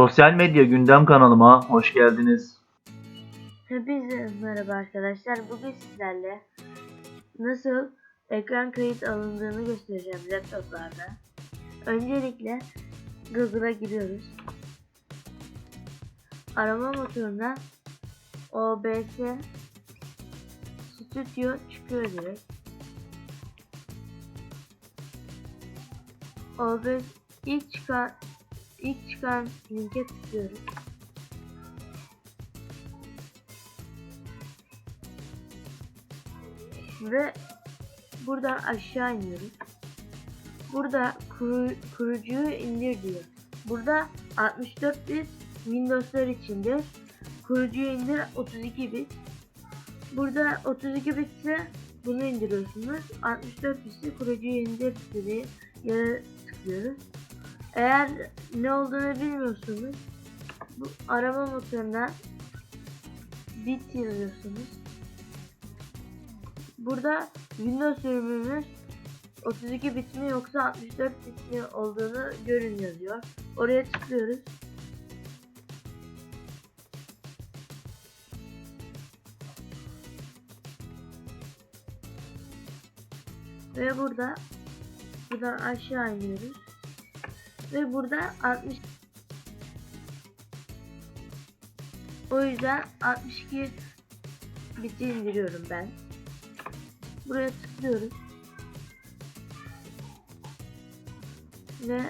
Sosyal medya gündem kanalıma hoş geldiniz. Hepinize merhaba arkadaşlar. Bugün sizlerle nasıl ekran kayıt alındığını göstereceğim laptoplarda. Öncelikle Google'a giriyoruz. Arama motoruna OBS Studio çıkıyor direkt. OBS ilk çıkan ilk çıkan linke tıklıyoruz. ve buradan aşağı iniyoruz. Burada kuru, kurucuyu indir diyor. Burada 64 bit Windows'lar içindir. Kurucuyu indir 32 bit. Burada 32 bit ise bunu indiriyorsunuz. 64 bit ise kurucuyu indir dediği yere tıklıyoruz. Eğer ne olduğunu bilmiyorsunuz bu arama motoruna bit yazıyorsunuz. Burada Windows sürümümüz 32 bit mi yoksa 64 bit mi olduğunu görün yazıyor. Oraya tıklıyoruz. Ve burada buradan aşağı iniyoruz. Ve burada 60 O yüzden 62 biti indiriyorum ben. Buraya tıklıyoruz. Ve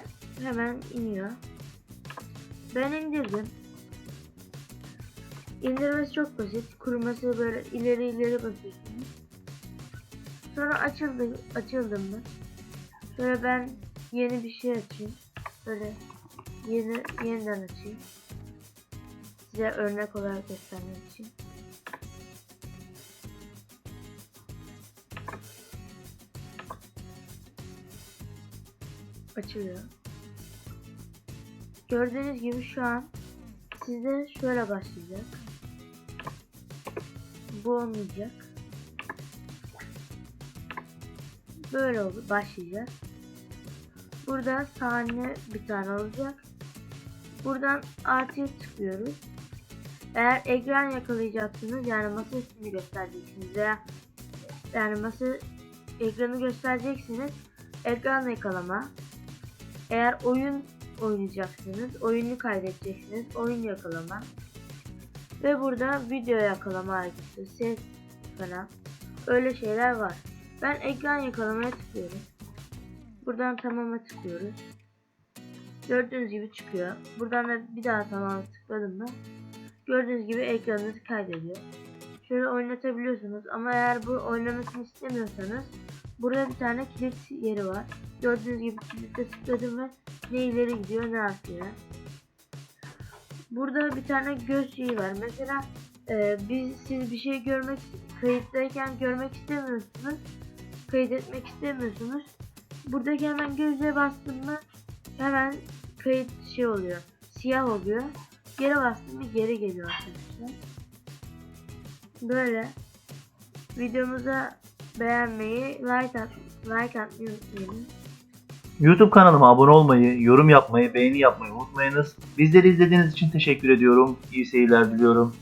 hemen iniyor. Ben indirdim. İndirmesi çok basit. Kurması böyle ileri ileri basıyorsunuz. Sonra açıldı, açıldım mı? Şöyle ben yeni bir şey açayım. Böyle yeni yeniden açayım. Size örnek olarak göstermek için. açılıyor. Gördüğünüz gibi şu an sizde şöyle başlayacak. Bu olmayacak. Böyle oldu başlayacak. Burada sahne bir tane olacak. Buradan artıya tıklıyoruz. Eğer ekran yakalayacaksınız yani masa üstünü göstereceksiniz veya yani masa ekranı göstereceksiniz. Ekran yakalama, eğer oyun oynayacaksınız, oyunu kaydedeceksiniz, oyun yakalama. Ve burada video yakalama hareketi, ses falan. Öyle şeyler var. Ben ekran yakalamaya tıklıyorum. Buradan tamama tıklıyoruz. Gördüğünüz gibi çıkıyor. Buradan da bir daha tamama tıkladım mı? Gördüğünüz gibi ekranınızı kaydediyor. Şöyle oynatabiliyorsunuz ama eğer bu oynamasını istemiyorsanız burada bir tane kilit yeri var. Gördüğünüz gibi kilite tıkladım ve ne ileri gidiyor ne arkaya. Burada bir tane göz şeyi var. Mesela e, biz siz bir şey görmek kayıttayken görmek istemiyorsunuz. Kayıt etmek istemiyorsunuz. Buradaki hemen göze bastım mı hemen kayıt şey oluyor. Siyah oluyor. Geri bastım mı geri geliyor arkadaşlar. Böyle videomuza beğenmeyi, like at, like atmayı unutmayın. YouTube kanalıma abone olmayı, yorum yapmayı, beğeni yapmayı unutmayınız. Bizleri izlediğiniz için teşekkür ediyorum. İyi seyirler diliyorum.